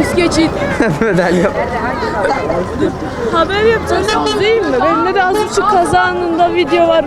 Üst geçit. Haber yapacaksınız değil mi? Bende de az buçuk kaza anında video var.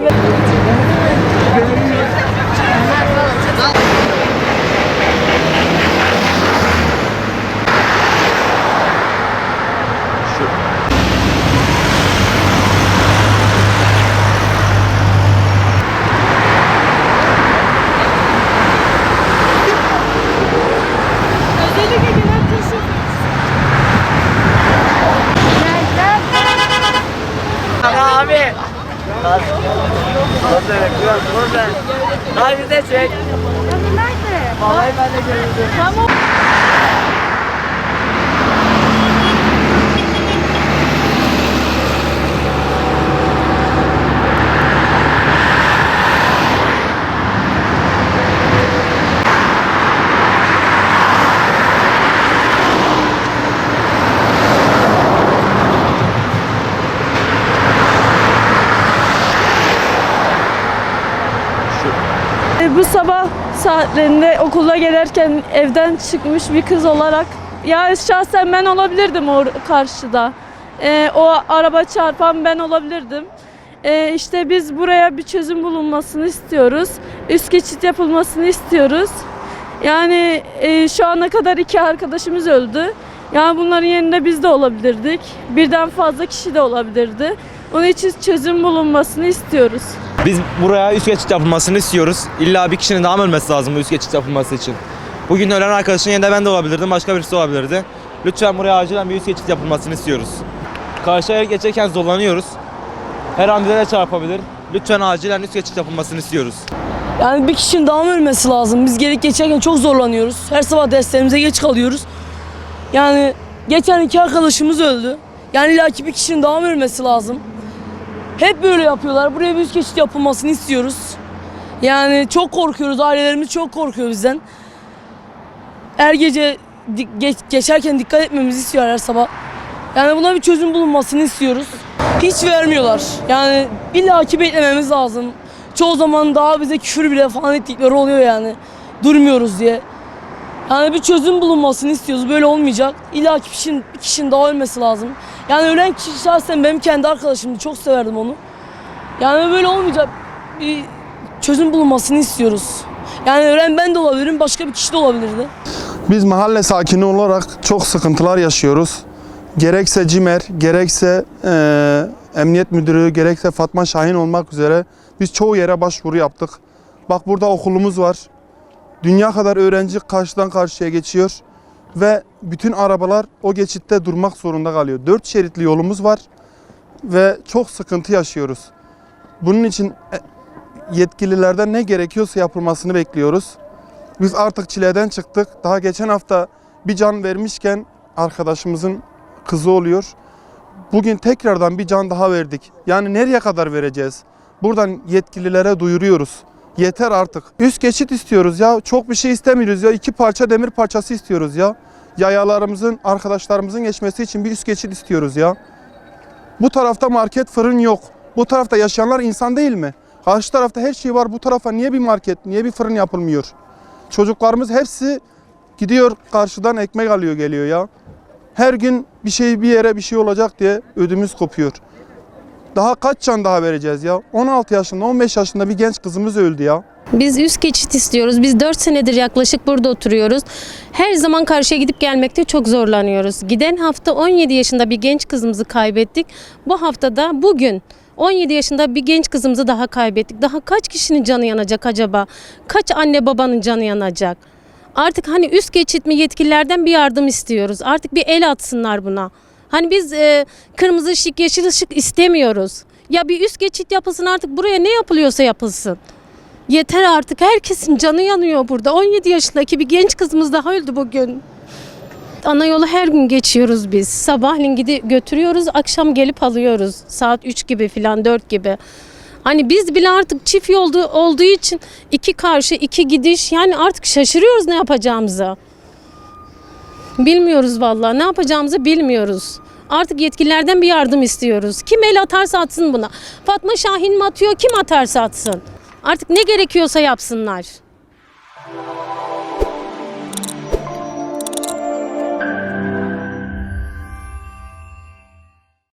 Abi. Nasıl bekliyor? Burada. Hadi de çek. Vallahi ben de görüldüm. E, Bu sabah saatlerinde okula gelirken evden çıkmış bir kız olarak ya şahsen ben olabilirdim o karşıda. E, o araba çarpan ben olabilirdim. E, işte biz buraya bir çözüm bulunmasını istiyoruz. Üst geçit yapılmasını istiyoruz. Yani e, şu ana kadar iki arkadaşımız öldü. Yani bunların yerinde biz de olabilirdik. Birden fazla kişi de olabilirdi. Onun için çözüm bulunmasını istiyoruz. Biz buraya üst geçit yapılmasını istiyoruz. İlla bir kişinin daha mı ölmesi lazım bu üst geçit yapılması için? Bugün ölen arkadaşın yerinde ben de olabilirdim, başka birisi olabilirdi. Lütfen buraya acilen bir üst geçit yapılmasını istiyoruz. Karşıya geçerken zorlanıyoruz. Her an de çarpabilir. Lütfen acilen üst geçit yapılmasını istiyoruz. Yani bir kişinin daha mı ölmesi lazım? Biz gelip geçerken çok zorlanıyoruz. Her sabah derslerimize geç kalıyoruz. Yani geçen iki arkadaşımız öldü. Yani illaki bir kişinin daha mı ölmesi lazım? Hep böyle yapıyorlar. Buraya bir üst geçit yapılmasını istiyoruz. Yani çok korkuyoruz. Ailelerimiz çok korkuyor bizden. Her gece geç- geçerken dikkat etmemizi istiyor her sabah. Yani buna bir çözüm bulunmasını istiyoruz. Hiç vermiyorlar. Yani illaki beklememiz lazım. Çoğu zaman daha bize küfür bile falan ettikleri oluyor yani. Durmuyoruz diye. Yani bir çözüm bulunmasını istiyoruz. Böyle olmayacak. İlla ki kişinin, bir kişinin daha ölmesi lazım. Yani ölen kişi şahsen benim kendi arkadaşımdı. Çok severdim onu. Yani böyle olmayacak. Bir çözüm bulunmasını istiyoruz. Yani ölen ben de olabilirim, başka bir kişi de olabilirdi. Biz mahalle sakini olarak çok sıkıntılar yaşıyoruz. Gerekse CİMER, gerekse eee, Emniyet Müdürü, gerekse Fatma Şahin olmak üzere biz çoğu yere başvuru yaptık. Bak burada okulumuz var. Dünya kadar öğrenci karşıdan karşıya geçiyor ve bütün arabalar o geçitte durmak zorunda kalıyor. Dört şeritli yolumuz var ve çok sıkıntı yaşıyoruz. Bunun için e, yetkililerden ne gerekiyorsa yapılmasını bekliyoruz. Biz artık çileden çıktık. Daha geçen hafta bir can vermişken arkadaşımızın kızı oluyor. Bugün tekrardan bir can daha verdik. Yani nereye kadar vereceğiz? Buradan yetkililere duyuruyoruz. Yeter artık. Üst geçit istiyoruz ya. Çok bir şey istemiyoruz ya. İki parça demir parçası istiyoruz ya. Yayalarımızın, arkadaşlarımızın geçmesi için bir üst geçit istiyoruz ya. Bu tarafta market, fırın yok. Bu tarafta yaşayanlar insan değil mi? Karşı tarafta her şey var. Bu tarafa niye bir market, niye bir fırın yapılmıyor? Çocuklarımız hepsi gidiyor karşıdan ekmek alıyor geliyor ya. Her gün bir şey bir yere bir şey olacak diye ödümüz kopuyor. Daha kaç can daha vereceğiz ya? 16 yaşında 15 yaşında bir genç kızımız öldü ya. Biz üst geçit istiyoruz. Biz 4 senedir yaklaşık burada oturuyoruz. Her zaman karşıya gidip gelmekte çok zorlanıyoruz. Giden hafta 17 yaşında bir genç kızımızı kaybettik. Bu haftada bugün 17 yaşında bir genç kızımızı daha kaybettik. Daha kaç kişinin canı yanacak acaba? Kaç anne babanın canı yanacak? Artık hani üst geçit mi yetkililerden bir yardım istiyoruz. Artık bir el atsınlar buna. Hani biz e, kırmızı ışık, yeşil ışık istemiyoruz. Ya bir üst geçit yapılsın artık buraya ne yapılıyorsa yapılsın. Yeter artık herkesin canı yanıyor burada. 17 yaşındaki bir genç kızımız daha öldü bugün. Ana yolu her gün geçiyoruz biz. Sabahleyin gidi götürüyoruz, akşam gelip alıyoruz. Saat 3 gibi falan 4 gibi. Hani biz bile artık çift yolda olduğu için iki karşı iki gidiş yani artık şaşırıyoruz ne yapacağımızı. Bilmiyoruz vallahi ne yapacağımızı bilmiyoruz. Artık yetkililerden bir yardım istiyoruz. Kim el atarsa atsın buna. Fatma Şahin mi atıyor, kim atarsa atsın. Artık ne gerekiyorsa yapsınlar.